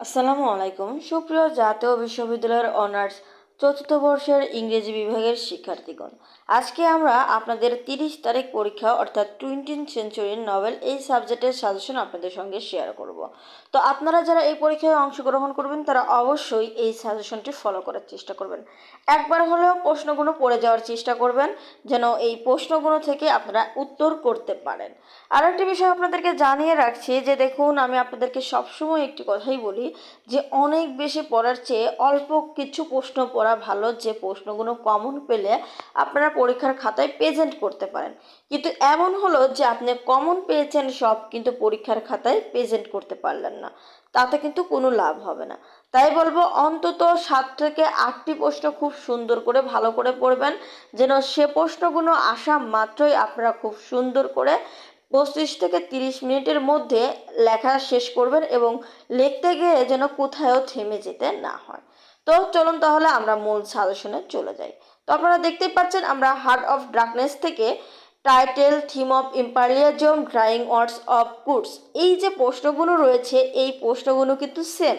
আসসালামু আলাইকুম। সুপ্রিয় জাতীয় বিশ্ববিদ্যালয়ের অনার্স চতুর্থ বর্ষের ইংরেজি বিভাগের শিক্ষার্থীগণ আজকে আমরা আপনাদের তিরিশ তারিখ পরীক্ষা, অর্থাৎ টোয়েন্টিন সেঞ্চুরির নভেল এই সাবজেক্টের সাজেশন আপনাদের সঙ্গে শেয়ার করব। তো আপনারা যারা এই পরীক্ষায় অংশগ্রহণ করবেন, তারা অবশ্যই এই সাজেশনটি ফলো করার চেষ্টা করবেন। একবার হলেও প্রশ্নগুলো পড়ে যাওয়ার চেষ্টা করবেন, যেন এই প্রশ্নগুলো থেকে আপনারা উত্তর করতে পারেন। আর একটি বিষয় আপনাদেরকে জানিয়ে রাখছি, যে দেখুন, আমি আপনাদেরকে সবসময় একটি কথাই বলি, যে অনেক বেশি পড়ার চেয়ে অল্প কিছু প্রশ্ন পড়া ভালো, যে প্রশ্নগুলো কমন পেলে আপনারা পরীক্ষার খাতায় প্রেজেন্ট করতে পারেন। কিন্তু এমন হলো যে আপনি কমন পেয়েছেন সব, কিন্তু পরীক্ষার খাতায় প্রেজেন্ট করতে পারলেন না। তাতে কিন্তু কোনো লাভ হবে না। তাই বলব, অন্তত সাত থেকে আটটি প্রশ্ন খুব সুন্দর করে, ভালো করে পড়বেন। যেন সে প্রশ্নগুলো আসা মাত্রই আপনারা খুব সুন্দর করে পঁচিশ থেকে তিরিশ মিনিটের মধ্যে লেখা শেষ করবেন এবং লিখতে গিয়ে যেন কোথাও থেমে যেতে না হয়। তো চলুন তাহলে আমরা মূল সাজেশনে চলে যাই। তো আপনারা দেখতেই পাচ্ছেন আমরা হার্ট অফ ডার্কনেস থেকে title theme of imperialism drying words of goods এই যে প্রশ্নগুলো রয়েছে, এই প্রশ্নগুলো কিন্তু সেম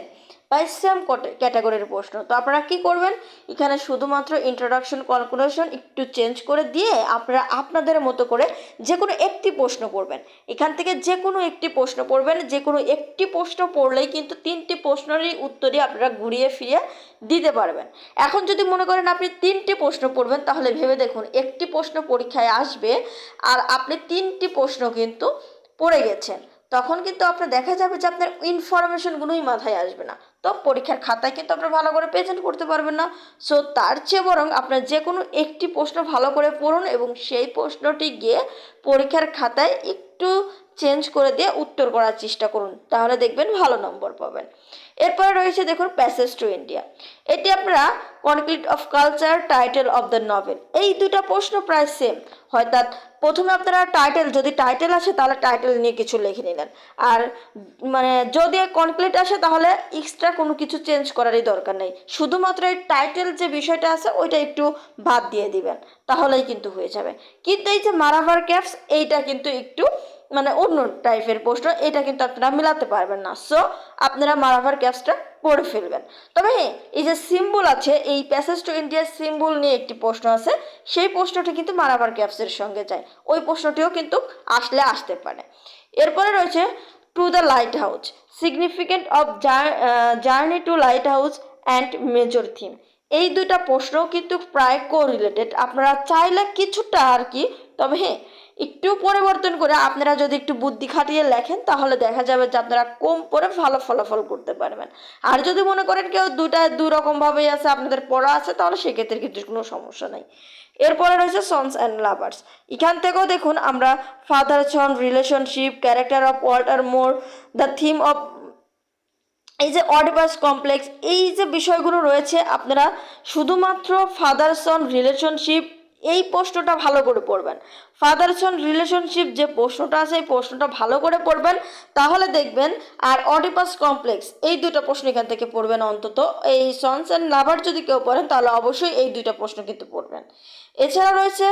বা সেম ক্যাটাগরির প্রশ্ন। তো আপনারা কি করবেন? এখানে শুধুমাত্র ইন্ট্রোডাকশন ক্যালকুলেশন একটু চেঞ্জ করে দিয়ে আপনারা আপনাদের মতো করে যে কোনো একটি প্রশ্ন করবেন এখান থেকে যে কোনো একটি প্রশ্ন পড়বেন যে কোনো একটি প্রশ্ন পড়লেই কিন্তু তিনটি প্রশ্নেরই উত্তরই আপনারা ঘুরিয়ে ফিরিয়ে দিতে পারবেন। এখন যদি মনে করেন আপনি তিনটি প্রশ্ন পড়বেন, তাহলে ভেবে দেখুন, একটি প্রশ্ন পরীক্ষায় আসবে আর আপনি তিনটি প্রশ্ন কিন্তু পড়ে গেছেন। তখন কিন্তু আপনার দেখা যাবে যে আপনার ইনফরমেশনগুলোই মাথায় আসবে না। তো পরীক্ষার খাতায় কিন্তু আপনার ভালো করে প্রেজেন্ট করতে পারবেন না। সো তার চেয়ে বরং আপনার যে কোনো একটি প্রশ্ন ভালো করে পড়ুন এবং সেই প্রশ্নটি গিয়ে পরীক্ষার খাতায় একটু চেঞ্জ করে দিয়ে উত্তর করার চেষ্টা করুন। তাহলে দেখবেন ভালো নম্বর পাবেন। এরপরে রয়েছে দেখুন প্যাসেজ টু ইন্ডিয়া এটি আপনারা conflict of culture title of the novel এই দুটা প্রশ্ন প্রায় সেম অর্থাৎ প্রথমে আপনারা টাইটেল যদি টাইটেল আসে, তাহলে টাইটেল নিয়ে কিছু লিখে নিলেন। আর মানে যদি কনক্লিট আসে, তাহলে এক্সট্রা কোনো কিছু চেঞ্জ করারই দরকার নেই। শুধুমাত্র এই টাইটেল যে বিষয়টা আছে, ওইটা একটু বাদ দিয়ে দিবেন। তাহলেই কিন্তু হয়ে যাবে। কিন্তু এই যে মারাভার ক্যাপস এইটা কিন্তু একটু মানে অন্য টাইপের প্রশ্ন, এটা কিন্তু আপনারা মিলাতে পারবেন না। সো আপনারা মারাভার ক্যাপসটা পড়ে ফেলবেন। তবে হ্যাঁ এই যে সিম্বল আছে, এই প্যাসেজ টু ইন্ডিয়ার সিম্বল নিয়ে একটি প্রশ্ন আছে, সেই প্রশ্নটি কিন্তু মারাভার ক্যাপসের সঙ্গে যায়। ওই প্রশ্নটিও কিন্তু আসলে আসতে পারে। এরপরে রয়েছে to the lighthouse significant of journey to lighthouse and major theme এই দুইটা প্রশ্নও কিন্তু প্রায় কো রিলেটেড আপনারা চাইলে কিছুটা আর কি, তবে হ্যাঁ একটু পরিবর্তন করে আপনারা যদি একটু বুদ্ধি খাটিয়ে লেখেন, তাহলে দেখা যাবে যে আপনারা কম পরে ভালো ফলাফল করতে পারবেন। আর যদি মনে করেন কেউ দুটা দু রকমভাবেই আছে, আপনাদের পড়া আছে, তাহলে সেক্ষেত্রে কিন্তু কোনো সমস্যা নেই। এরপরে রয়েছে সন্স অ্যান্ড লাভার্স এখান থেকেও দেখুন আমরা father son relationship character of Walter Morel the theme of এই যে অডিপাস কমপ্লেক্স এই যে বিষয়গুলো রয়েছে, আপনারা শুধুমাত্র ফাদার সন রিলেশনশিপ এই প্রশ্নটা ভালো করে পড়বেন। ফাদার সন রিলেশনশিপ যে প্রশ্নটা আছে, এই প্রশ্নটা ভালো করে পড়বেন। তাহলে দেখবেন, আর অডিপাস কমপ্লেক্স এই দুটো প্রশ্ন এখান থেকে পড়বেন অন্তত। এই সন্স অ্যান্ড লাভার যদি কেউ পড়েন, তাহলে অবশ্যই এই দুইটা প্রশ্ন কিন্তু পড়বেন। এছাড়া রয়েছে,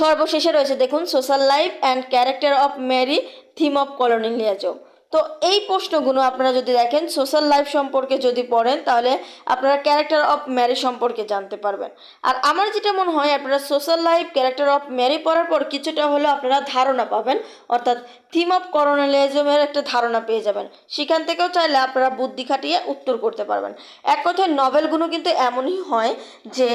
সর্বশেষে রয়েছে দেখুন social life and character of Mary theme of colony colonialism তো এই প্রশ্নগুলো আপনারা যদি দেখেন সোশ্যাল লাইফ সম্পর্কে যদি পড়েন, তাহলে আপনারা ক্যারেক্টার অফ ম্যারি সম্পর্কে জানতে পারবেন। আর আমার যেটা মনে হয়, আপনারা social life character of Mary পড়ার পর কিছুটা হলেও আপনারা ধারণা পাবেন। অর্থাৎ থিম অফ করোনালিজমের একটা ধারণা পেয়ে যাবেন। সেখান থেকেও চাইলে আপনারা বুদ্ধি খাটিয়ে উত্তর করতে পারবেন। এক কথায় নভেলগুলো কিন্তু এমনই হয় যে,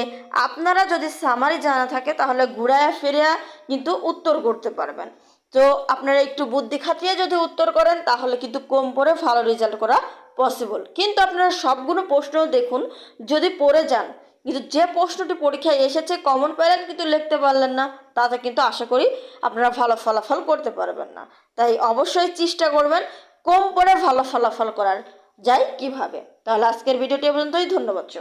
আপনারা যদি সামারি জানা থাকে, তাহলে ঘুরায়া ফেরিয়া কিন্তু উত্তর করতে পারবেন। তো আপনারা একটু বুদ্ধি খাটিয়ে যদি উত্তর করেন, তাহলে কিন্তু কম পড়ে ভালো রেজাল্ট করা পসিবল কিন্তু আপনারা সবগুলো প্রশ্ন দেখুন, যদি পড়ে যান, কিন্তু যে প্রশ্নটি পরীক্ষায় এসেছে কমন পেলেন কিন্তু লিখতে পারলেন না, তাতে কিন্তু আশা করি আপনারা ভালো ফলাফল করতে পারবেন না। তাই অবশ্যই চেষ্টা করবেন কম পড়ে ভালো ফলাফল করার। যাই কীভাবে। তাহলে আজকের ভিডিওটি পর্যন্তই, ধন্যবাদ সবাই